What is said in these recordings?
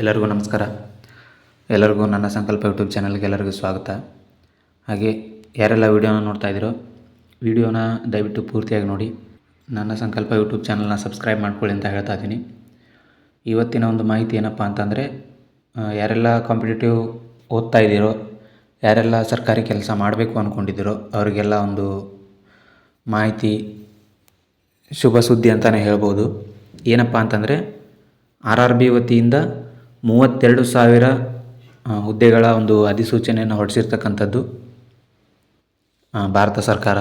ಎಲ್ಲರಿಗೂ ನಮಸ್ಕಾರ. ಎಲ್ಲರಿಗೂ ನನ್ನ ಸಂಕಲ್ಪ ಯೂಟ್ಯೂಬ್ ಚಾನಲ್ಗೆ ಎಲ್ಲರಿಗೂ ಸ್ವಾಗತ. ಹಾಗೆ ಯಾರೆಲ್ಲ ವೀಡಿಯೋನ ನೋಡ್ತಾ ಇದ್ದೀರೋ, ವೀಡಿಯೋನ ದಯವಿಟ್ಟು ಪೂರ್ತಿಯಾಗಿ ನೋಡಿ. ನನ್ನ ಸಂಕಲ್ಪ ಯೂಟ್ಯೂಬ್ ಚಾನಲ್ನ ಸಬ್ಸ್ಕ್ರೈಬ್ ಮಾಡ್ಕೊಳ್ಳಿ ಅಂತ ಹೇಳ್ತಾ ಇದ್ದೀನಿ. ಇವತ್ತಿನ ಒಂದು ಮಾಹಿತಿ ಏನಪ್ಪ ಅಂತಂದರೆ ಯಾರೆಲ್ಲ ಕಾಂಪಿಟೇಟಿವ್ ಓದ್ತಾ ಇದ್ದೀರೋ, ಯಾರೆಲ್ಲ ಸರ್ಕಾರಿ ಕೆಲಸ ಮಾಡಬೇಕು ಅಂದ್ಕೊಂಡಿದ್ದೀರೋ ಅವರಿಗೆಲ್ಲ ಒಂದು ಮಾಹಿತಿ, ಶುಭ ಸುದ್ದಿ ಅಂತಲೇ ಹೇಳ್ಬೋದು. ಏನಪ್ಪ ಅಂತಂದರೆ, ಆರ್ ಆರ್ ಬಿ ವತಿಯಿಂದ ಮೂವತ್ತೆರಡು ಸಾವಿರ ಹುದ್ದೆಗಳ ಒಂದು ಅಧಿಸೂಚನೆಯನ್ನು ಹೊರಡಿಸಿರ್ತಕ್ಕಂಥದ್ದು ಭಾರತ ಸರ್ಕಾರ.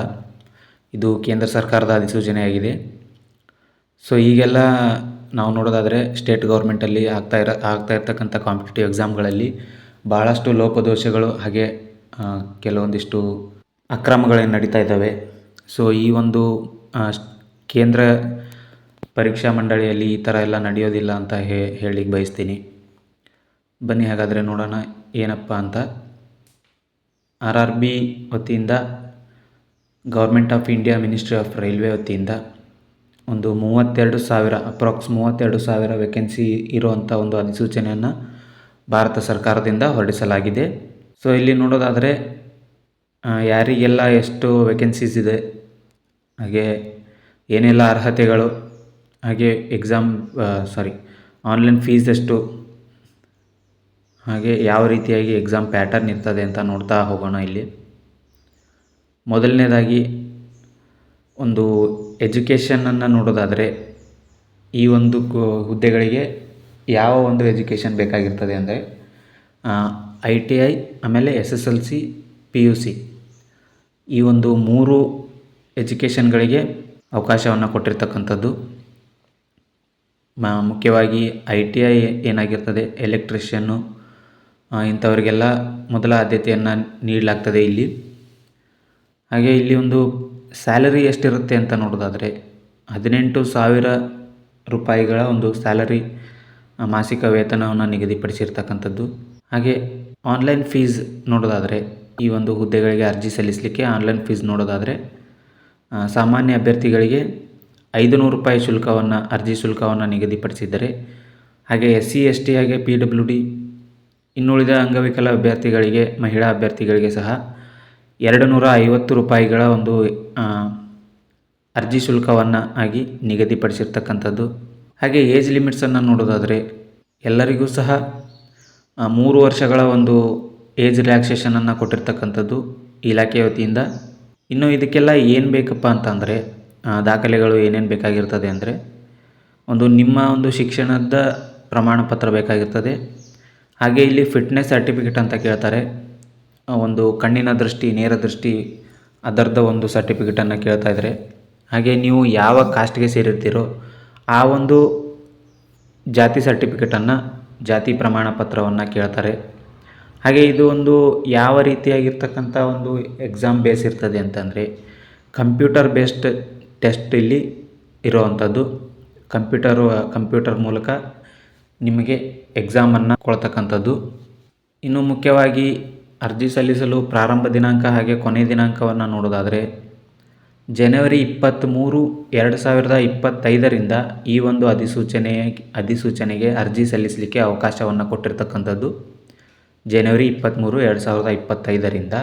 ಇದು ಕೇಂದ್ರ ಸರ್ಕಾರದ ಅಧಿಸೂಚನೆಯಾಗಿದೆ. ಸೊ ಈಗೆಲ್ಲ ನಾವು ನೋಡೋದಾದರೆ ಸ್ಟೇಟ್ ಗೌರ್ಮೆಂಟಲ್ಲಿ ಆಗ್ತಾ ಇರೋ, ಆಗ್ತಾ ಇರ್ತಕ್ಕಂಥ ಕಾಂಪಿಟೇಟಿವ್ ಎಕ್ಸಾಮ್ಗಳಲ್ಲಿ ಭಾಳಷ್ಟು ಲೋಪದೋಷಗಳು ಹಾಗೆ ಕೆಲವೊಂದಿಷ್ಟು ಅಕ್ರಮಗಳೇನು ನಡೀತಾ ಇದ್ದಾವೆ. ಸೊ ಈ ಒಂದು ಕೇಂದ್ರ ಪರೀಕ್ಷಾ ಮಂಡಳಿಯಲ್ಲಿ ಈ ಥರ ಎಲ್ಲ ನಡೆಯೋದಿಲ್ಲ ಅಂತ ಹೇಳಿ ಬಯಸ್ತೀನಿ. ಬನ್ನಿ ಹಾಗಾದರೆ ನೋಡೋಣ ಏನಪ್ಪ ಅಂತ. ಆರ್ ಆರ್ ಬಿ ವತಿಯಿಂದ government of India ministry of railway ವತಿಯಿಂದ ಒಂದು ಮೂವತ್ತೆರಡು ಸಾವಿರ, ಅಪ್ರಾಕ್ಸ್ ಮೂವತ್ತೆರಡು ಸಾವಿರ ವೇಕೆನ್ಸಿ ಇರುವಂಥ ಒಂದು ಅಧಿಸೂಚನೆಯನ್ನು ಭಾರತ ಸರ್ಕಾರದಿಂದ ಹೊರಡಿಸಲಾಗಿದೆ. ಸೊ ಇಲ್ಲಿ ನೋಡೋದಾದರೆ ಯಾರಿಗೆಲ್ಲ ಎಷ್ಟು ವೇಕೆನ್ಸೀಸ್ ಇದೆ, ಹಾಗೆ ಏನೆಲ್ಲ ಅರ್ಹತೆಗಳು, ಹಾಗೆ ಎಕ್ಸಾಮ್ ಸಾರಿ ಆನ್ಲೈನ್ ಫೀಸ್ ಎಷ್ಟು ಹಾಗೆ ಯಾವ ರೀತಿಯಾಗಿ ಎಕ್ಸಾಮ್ ಪ್ಯಾಟರ್ನ್ ಇರ್ತದೆ ಅಂತ ನೋಡ್ತಾ ಹೋಗೋಣ ಇಲ್ಲಿ. ಮೊದಲನೇದಾಗಿ ಒಂದು ಎಜುಕೇಷನನ್ನು ನೋಡೋದಾದರೆ ಈ ಒಂದು ಹುದ್ದೆಗಳಿಗೆ ಯಾವ ಒಂದು ಎಜುಕೇಷನ್ ಬೇಕಾಗಿರ್ತದೆ ಅಂದರೆ ಐ ಟಿ ಐ ಆಮೇಲೆ S S L C P U C ಈ ಒಂದು ಮೂರು ಎಜುಕೇಷನ್ಗಳಿಗೆ ಅವಕಾಶವನ್ನು ಕೊಟ್ಟಿರ್ತಕ್ಕಂಥದ್ದು. ಮುಖ್ಯವಾಗಿ ಐ ಟಿ ಐ ಏನಾಗಿರ್ತದೆ ಎಲೆಕ್ಟ್ರಿಷಿಯನ್ನು ಇಂಥವರಿಗೆಲ್ಲ ಮೊದಲ ಆದ್ಯತೆಯನ್ನು ನೀಡಲಾಗ್ತದೆ ಇಲ್ಲಿ. ಹಾಗೆ ಇಲ್ಲಿ ಒಂದು ಸ್ಯಾಲರಿ ಎಷ್ಟಿರುತ್ತೆ ಅಂತ ನೋಡೋದಾದರೆ ಹದಿನೆಂಟು ಸಾವಿರ ರೂಪಾಯಿಗಳ ಒಂದು ಸ್ಯಾಲರಿ ಮಾಸಿಕ ವೇತನವನ್ನು ನಿಗದಿಪಡಿಸಿರ್ತಕ್ಕಂಥದ್ದು. ಹಾಗೆ ಆನ್ಲೈನ್ ಫೀಸ್ ನೋಡೋದಾದರೆ ಈ ಒಂದು ಹುದ್ದೆಗಳಿಗೆ ಅರ್ಜಿ ಸಲ್ಲಿಸಲಿಕ್ಕೆ ಆನ್ಲೈನ್ ಫೀಸ್ ನೋಡೋದಾದರೆ ಸಾಮಾನ್ಯ ಅಭ್ಯರ್ಥಿಗಳಿಗೆ ಐದು ನೂರು ರೂಪಾಯಿ ಶುಲ್ಕವನ್ನು, ಅರ್ಜಿ ಶುಲ್ಕವನ್ನು ನಿಗದಿಪಡಿಸಿದ್ದಾರೆ, ಹಾಗೆ ಎಸ್ ಸಿ ಎಸ್ ಟಿ ಹಾಗೆ ಪಿ ಡಬ್ಲ್ಯೂ ಡಿ ಇನ್ನುಳಿದ ಅಂಗವಿಕಲ ಅಭ್ಯರ್ಥಿಗಳಿಗೆ, ಮಹಿಳಾ ಅಭ್ಯರ್ಥಿಗಳಿಗೆ ಸಹ ಎರಡು ನೂರ ಐವತ್ತು ರೂಪಾಯಿಗಳ ಒಂದು ಅರ್ಜಿ ಶುಲ್ಕವನ್ನು ಆಗಿ ನಿಗದಿಪಡಿಸಿರ್ತಕ್ಕಂಥದ್ದು. ಹಾಗೆ ಏಜ್ ಲಿಮಿಟ್ಸನ್ನು ನೋಡೋದಾದರೆ ಎಲ್ಲರಿಗೂ ಸಹ ಮೂರು ವರ್ಷಗಳ ಒಂದು ಏಜ್ ರಿಲ್ಯಾಕ್ಸೇಷನನ್ನು ಕೊಟ್ಟಿರ್ತಕ್ಕಂಥದ್ದು ಇಲಾಖೆಯ ವತಿಯಿಂದ. ಇನ್ನು ಇದಕ್ಕೆಲ್ಲ ಏನು ಬೇಕಪ್ಪ ಅಂತಂದರೆ ದಾಖಲೆಗಳು ಏನೇನು ಬೇಕಾಗಿರ್ತದೆ ಅಂದರೆ, ಒಂದು ನಿಮ್ಮ ಒಂದು ಶಿಕ್ಷಣದ ಪ್ರಮಾಣಪತ್ರ ಬೇಕಾಗಿರ್ತದೆ. ಹಾಗೆ ಇಲ್ಲಿ ಫಿಟ್ನೆಸ್ ಸರ್ಟಿಫಿಕೇಟ್ ಅಂತ ಕೇಳ್ತಾರೆ. ಒಂದು ಕಣ್ಣಿನ ದೃಷ್ಟಿ, ನೇರ ದೃಷ್ಟಿ ಅದರ್ಧ ಒಂದು ಸರ್ಟಿಫಿಕೇಟನ್ನು ಕೇಳ್ತಾ ಇದ್ದಾರೆ ಹಾಗೆ ನೀವು ಯಾವ ಕಾಸ್ಟ್ಗೆ ಸೇರಿರ್ತೀರೋ ಆ ಒಂದು ಜಾತಿ ಸರ್ಟಿಫಿಕೇಟನ್ನು ಜಾತಿ ಪ್ರಮಾಣ ಪತ್ರವನ್ನು ಕೇಳ್ತಾರೆ. ಹಾಗೆ ಇದು ಒಂದು ಯಾವ ರೀತಿಯಾಗಿರ್ತಕ್ಕಂಥ ಒಂದು ಎಕ್ಸಾಮ್ ಬೇಸ್ ಇರ್ತದೆ ಅಂತಂದರೆ ಕಂಪ್ಯೂಟರ್ ಬೇಸ್ಡ್ ಟೆಸ್ಟ್ ಇಲ್ಲಿ ಇರೋವಂಥದ್ದು ಕಂಪ್ಯೂಟರು ಕಂಪ್ಯೂಟರ್ ಮೂಲಕ ನಿಮಗೆ ಎಕ್ಸಾಮನ್ನು ಕೊಡ್ತಕ್ಕಂಥದ್ದು. ಇನ್ನು ಮುಖ್ಯವಾಗಿ ಅರ್ಜಿ ಸಲ್ಲಿಸಲು ಪ್ರಾರಂಭ ದಿನಾಂಕ ಹಾಗೆ ಕೊನೆಯ ದಿನಾಂಕವನ್ನು ನೋಡೋದಾದರೆ, ಜನವರಿ ಇಪ್ಪತ್ತ್ಮೂರು ಎರಡು ಸಾವಿರದ ಇಪ್ಪತ್ತೈದರಿಂದ ಈ ಒಂದು ಅಧಿಸೂಚನೆ, ಅಧಿಸೂಚನೆಗೆ ಅರ್ಜಿ ಸಲ್ಲಿಸಲಿಕ್ಕೆ ಅವಕಾಶವನ್ನು ಕೊಟ್ಟಿರ್ತಕ್ಕಂಥದ್ದು. ಜನವರಿ ಇಪ್ಪತ್ತ್ಮೂರು ಎರಡು ಸಾವಿರದ ಇಪ್ಪತ್ತೈದರಿಂದ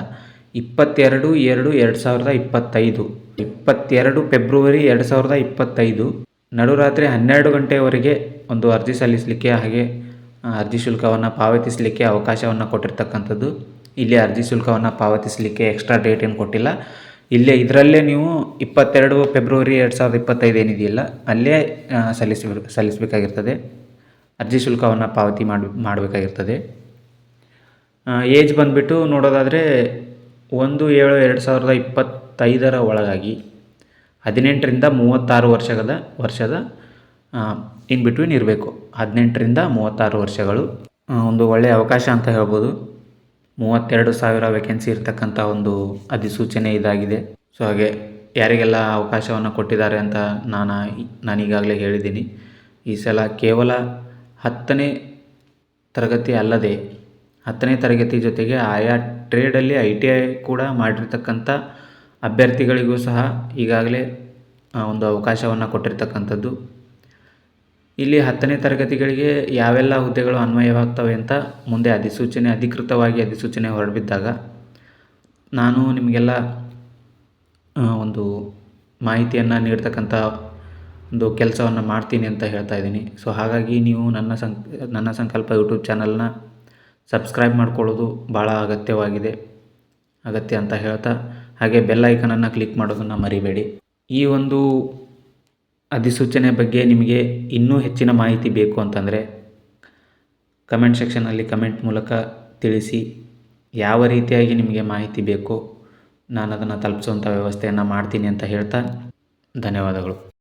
ಇಪ್ಪತ್ತೆರಡು ಎರಡು ಎರಡು ಸಾವಿರದ ಇಪ್ಪತ್ತೈದು, ಇಪ್ಪತ್ತೆರಡು ಫೆಬ್ರವರಿ ಎರಡು ಸಾವಿರದ ಇಪ್ಪತ್ತೈದು ನಡುರಾತ್ರಿ ಹನ್ನೆರಡು ಗಂಟೆಯವರೆಗೆ ಒಂದು ಅರ್ಜಿ ಸಲ್ಲಿಸಲಿಕ್ಕೆ ಹಾಗೆ ಅರ್ಜಿ ಶುಲ್ಕವನ್ನು ಪಾವತಿಸಲಿಕ್ಕೆ ಅವಕಾಶವನ್ನು ಕೊಟ್ಟಿರ್ತಕ್ಕಂಥದ್ದು. ಇಲ್ಲಿ ಅರ್ಜಿ ಶುಲ್ಕವನ್ನು ಪಾವತಿಸಲಿಕ್ಕೆ ಎಕ್ಸ್ಟ್ರಾ ಡೇಟ್ ಏನು ಕೊಟ್ಟಿಲ್ಲ. ಇಲ್ಲೇ ಇದರಲ್ಲೇ ನೀವು ಇಪ್ಪತ್ತೆರಡು ಫೆಬ್ರವರಿ ಎರಡು ಸಾವಿರದ ಇಪ್ಪತ್ತೈದು ಏನಿದೆಯಲ್ಲ, ಅಲ್ಲೇ ಸಲ್ಲಿಸಬೇಕು ಸಲ್ಲಿಸ ಸಲ್ಲಿಸಬೇಕಾಗಿರ್ತದೆ. ಅರ್ಜಿ ಶುಲ್ಕವನ್ನು ಪಾವತಿ ಮಾಡಿ ಮಾಡಬೇಕಾಗಿರ್ತದೆ. ಏಜ್ ಬಂದುಬಿಟ್ಟು ನೋಡೋದಾದರೆ ಒಂದು ಏಳು ಎರಡು ಸಾವಿರದ ಇಪ್ಪತ್ತೈದರ ಒಳಗಾಗಿ ಹದಿನೆಂಟರಿಂದ ಮೂವತ್ತಾರು ವರ್ಷದ ವರ್ಷದ ಇನ್ ಬಿಟ್ವೀನ್ ಇರಬೇಕು. ಹದಿನೆಂಟರಿಂದ ಮೂವತ್ತಾರು ವರ್ಷಗಳು ಒಂದು ಒಳ್ಳೆಯ ಅವಕಾಶ ಅಂತ ಹೇಳ್ಬೋದು. ಮೂವತ್ತೆರಡು ಸಾವಿರ ವೇಕೆನ್ಸಿ ಇರ್ತಕ್ಕಂಥ ಒಂದು ಅಧಿಸೂಚನೆ ಇದಾಗಿದೆ. ಸೊ ಹಾಗೆ ಯಾರಿಗೆಲ್ಲ ಅವಕಾಶವನ್ನು ಕೊಟ್ಟಿದ್ದಾರೆ ಅಂತ ನಾನು ನಾನೀಗಾಗಲೇ ಹೇಳಿದ್ದೀನಿ. ಈ ಸಲ ಕೇವಲ ಹತ್ತನೇ ತರಗತಿ ಅಲ್ಲದೆ, ಹತ್ತನೇ ತರಗತಿ ಜೊತೆಗೆ ಆಯಾ ಟ್ರೇಡಲ್ಲಿ ಐ ಟಿ ಐ ಕೂಡ ಮಾಡಿರ್ತಕ್ಕಂಥ ಅಭ್ಯರ್ಥಿಗಳಿಗೂ ಸಹ ಈಗಾಗಲೇ ಒಂದು ಅವಕಾಶವನ್ನು ಕೊಟ್ಟಿರ್ತಕ್ಕಂಥದ್ದು. ಇಲ್ಲಿ ಹತ್ತನೇ ತರಗತಿಗಳಿಗೆ ಯಾವೆಲ್ಲ ಹುದ್ದೆಗಳು ಅನ್ವಯವಾಗ್ತವೆ ಅಂತ ಮುಂದೆ ಅಧಿಸೂಚನೆ, ಅಧಿಕೃತವಾಗಿ ಅಧಿಸೂಚನೆ ಹೊರಬಿದ್ದಾಗ ನಾನು ನಿಮಗೆಲ್ಲ ಒಂದು ಮಾಹಿತಿಯನ್ನು ನೀಡ್ತಕ್ಕಂಥ ಒಂದು ಕೆಲಸವನ್ನು ಮಾಡ್ತೀನಿ ಅಂತ ಹೇಳ್ತಾ ಇದ್ದೀನಿ. ಸೊ, ಹಾಗಾಗಿ ನೀವು ನನ್ನ ಸಂ, ನನ್ನ ಸಂಕಲ್ಪ ಯೂಟ್ಯೂಬ್ ಚಾನಲ್ನ ಸಬ್ಸ್ಕ್ರೈಬ್ ಮಾಡ್ಕೊಳ್ಳೋದು ಭಾಳ ಅಗತ್ಯವಾಗಿದೆ. ಅಗತ್ಯ ಅಂತ ಹೇಳ್ತಾ ಹಾಗೆ ಬೆಲ್ ಐಕನನ್ನು ಕ್ಲಿಕ್ ಮಾಡೋದನ್ನು ಮರಿಬೇಡಿ. ಈ ಒಂದು ಅಧಿಸೂಚನೆ ಬಗ್ಗೆ ನಿಮಗೆ ಇನ್ನೂ ಹೆಚ್ಚಿನ ಮಾಹಿತಿ ಬೇಕು ಅಂತಂದರೆ ಕಮೆಂಟ್ ಸೆಕ್ಷನಲ್ಲಿ ಕಮೆಂಟ್ ಮೂಲಕ ತಿಳಿಸಿ ಯಾವ ರೀತಿಯಾಗಿ ನಿಮಗೆ ಮಾಹಿತಿ ಬೇಕು ನಾನು ಅದನ್ನು ತಲುಪಿಸುವಂಥ ವ್ಯವಸ್ಥೆಯನ್ನು ಮಾಡ್ತೀನಿ ಅಂತ ಹೇಳ್ತಾ ಧನ್ಯವಾದಗಳು.